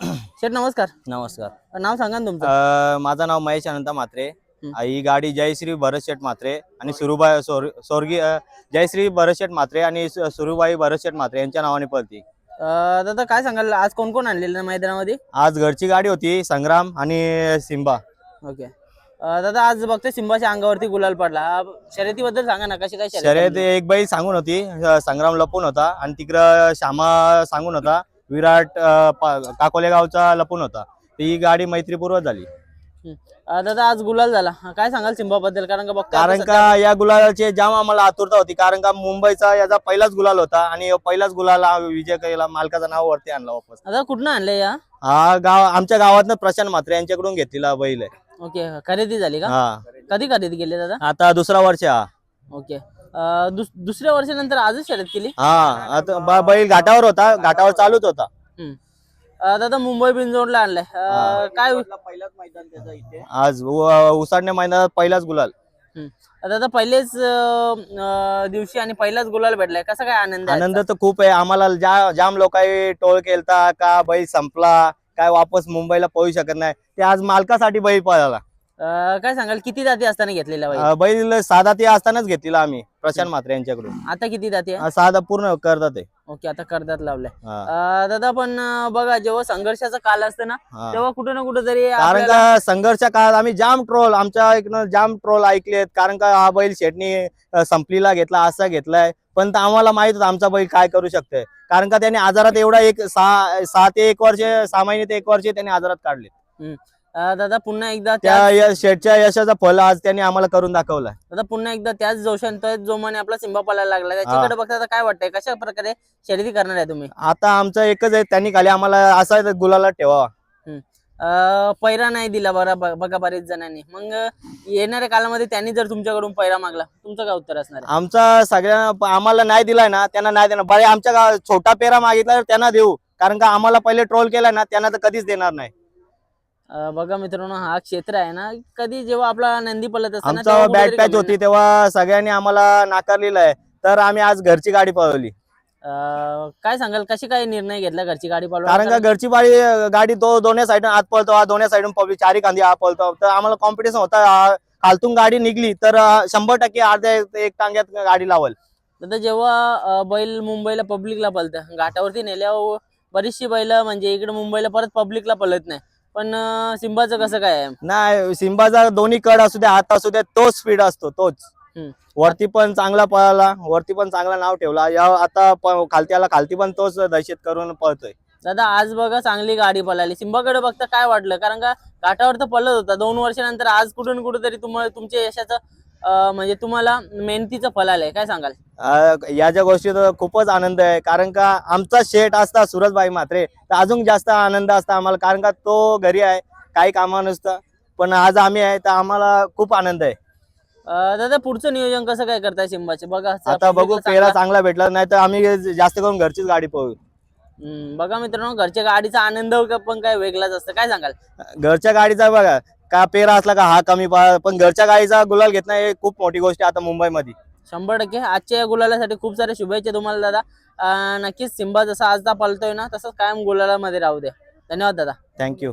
शेठ नमस्कार. नमस्कार. नाव सांगा ना तुमचं. अ, माझं नाव महेश अनंत म्हात्रे. हं. ही गाडी जयश्री भरतशेठ म्हात्रे आणि सुरुबाई सोर स्वर्गीय अ, जयश्री भरतशेठ म्हात्रे आणि सु- सुरुबाई भरतशेठ म्हात्रे यांच्या नावाने पळती. अं, दादा काय सांगाल? आज कोण कोण आणलेलं मैदानामध्ये? आज घरची गाडी होती संग्राम आणि सिम्बा ओके. अं, दादा आज बघतोय सिंबाच्या अंगावरती गुलाल पडला. शर्यतीबद्दल सांगा ना कशी काय शर्यत? एक बाई सांगून होती अ, संग्राम लपून होता आणि तिकडं श्यामा सांगून होता विराट काकोले गावचा लपून होता. ही गाडी मैत्रीपूर्व झाली. दादा आज गुलाल झाला. काय सांगाल सिंबाबद्दल? कारण का बघतोय कारण आता का या गुलालाची जाम आम्हाला आतुरता होती. कारण का मुंबईचा याचा पहिलाच गुलाल होता आणि पहिलाच गुलाल विजय केला मालकाचं नाव वरती आणला वापस. दादा कुठनं आणलंय या? हा गाव आमच्या गावातनं प्रशांत म्हात्रे यांच्याकडून घेतलेला बैल आहे. ओके खरेदी झाली का? हा. कधी खरेदी केली दादा? आता दुसरा वर्ष हा ओके. अं, दुस- दुसऱ्या वर्षानंतर आजच शर्यत केली? हा आता ब- बैल घाटावर होता घाटावर चालूच होता. हम्म. अं, दादा मुंबई बिनजोडला आणलाय. अं. काय पहिलाच मैदान त्याचा इथे. आज उ- उसाडणे मैदानात पहिलाच गुलाल. दादा पहिलेच अं, अं, दिवशी आणि पहिलाच गुलाल भेटलाय. कसा काय आनंद आहे आनंद तर खूप आहे. आम्हाला जाम लोकांनी टोळ केलता का बैल संपला काय वापस मुंबईला पळू शकत नाही ते आज मालकासाठी बैल पळाला. अं, काय सांगाल किती जाती असताना घेतलेला बाई? अं, बैल साधा ते असतानाच घेतलेला आम्ही प्रशांत म्हात्रे यांच्याकडून. आता किती जाती आहे? हा, साधा पूर्ण करतात ते. ओके आता कर्जात लावलाय. हा, अं, दादा पण अं, बघा जेव्हा संघर्षाचा काल असतो ना हा. तेव्हा कुठे ना कुठे तरी कारण आपल्याला- का संघर्ष काळात आम्ही जाम ट्रोल आमच्या इकडनं जाम ट्रोल ऐकलेत. कारण का हा बैल शेटनी अं, संपलीला घेतला असा घेतलाय. पण त आम्हाला माहीत होतं आमचा बैल काय करू शकतोय. कारण का त्याने आजारात एवढा एक सहा सहा ते एक वर्ष सहा महिने ते एक वर्ष त्याने आजारात काढले अं, दादा पुन्हा एकदा त्या त्या य- शेटच्या यशाचा फल आज त्यांनी आम्हाला करून दाखवलाय. दादा पुन्हा एकदा त्याच जोशांत जोमाने आपला सिंबा पळायला लागला त्याच्याकडे बघता आता काय वाटतंय? कशा प्रकारे शर्यती करणार आहे तुम्ही? आता आमचं एकच आहे त्यांनी खाली आम्हाला असा गुलाला ठेवावा. अं, पैरा नाही दिला बरा ब- बघा बरेच जणांनी. मग येणाऱ्या कालामध्ये त्यांनी जर तुमच्याकडून पैरा मागला तुमचं काय उत्तर असणार आहे? आमचा सगळ्यांना आम्हाला नाही दिलाय ना त्यांना नाही देणार. बरे आमच्या गावात छोटा पेरा मागितला तर त्यांना देऊ. कारण का आम्हाला पहिले ट्रोल केलाय ना त्यांना तर कधीच देणार नाही. बघा मित्रांनो हा क्षेत्र आहे ना कधी जेव्हा आपला नंदी असताना आमचा बॅट पॅच होती तेव्हा सगळ्यांनी आम्हाला नाकारलेलं आहे. तर आम्ही आज घरची गाडी पळवली. काय सांगाल कशी काय निर्णय घेतला घरची गाडी कारण पळवायला का घरची बाळी गाडी तो दोन्ही साईडून आत पळतो हा दोन्ही साईडून पब्लिक चारी कांदी हा पळतो. तर आम्हाला कॉम्पिटिशन होता खालतून गाडी निघली तर शंभर टक्के अर्ध्या एक- टांग्यात गाडी लावल. आता जेव्हा बैल मुंबईला पब्लिकला पळतं घाटावरती नेल्यावर बरीचशी बैल म्हणजे इकडे मुंबईला परत पब्लिकला पळत नाही. पण सिंबाचं कसं काय आहे? नाही सिंबाचा दोन्ही कड असू द्या हात असू द्या तोच स्पीड असतो तोच. हम्म. वरती पण चांगला पळाला वरती पण चांगला नाव ठेवला. या आता प- खालती आला खालती पण तोच दहशत करून पळतोय. दादा आज बघा चांगली गाडी पळाली. सिंबाकडे बघता काय वाटलं? कारण का घाटावर तर पळत होता. दोन वर्षानंतर आज कुठून कुठे तरी तुम्हाला तुमच्या यशाचं म्हणजे तुम्हाला मेहनतीचं फल आलंय काय सांगाल? या ज्या गोष्टीत खूपच आनंद आहे कारण का आमचा शेट असता सुरजबाई मात्रे तर अजून जास्त आनंद असता आम्हाला कारण का तो घरी आहे काही कामा नसतं पण आज आम्ही आहे तर आम्हाला खूप आनंद आहे. अं, दादा पुढचं नियोजन कसं काय करताय सिंबाचे? बघा आता बघू पेरा चांगला- चांगला भेटला नाही तर आम्ही जास्त करून घरचीच गाडी पळू हम्म, बघा मित्रांनो घरच्या गाडीचा आनंद पण काय वेगळाच असतं काय सांगाल? घरच्या गाडीचा बघा का पेरा असला का हा कमी पळा पण घरच्या गाडीचा गुलाल घेत नाही हे खूप मोठी गोष्ट आहे आता मुंबईमध्ये. शंभर टक्के. आजच्या या गुलालासाठी खूप साऱ्या शुभेच्छा तुम्हाला दादा. अं, नक्कीच सिंबा जसा आजचा पळतोय ना तसंच कायम गुलालामध्ये राहू द्या. धन्यवाद दादा. थँक्यू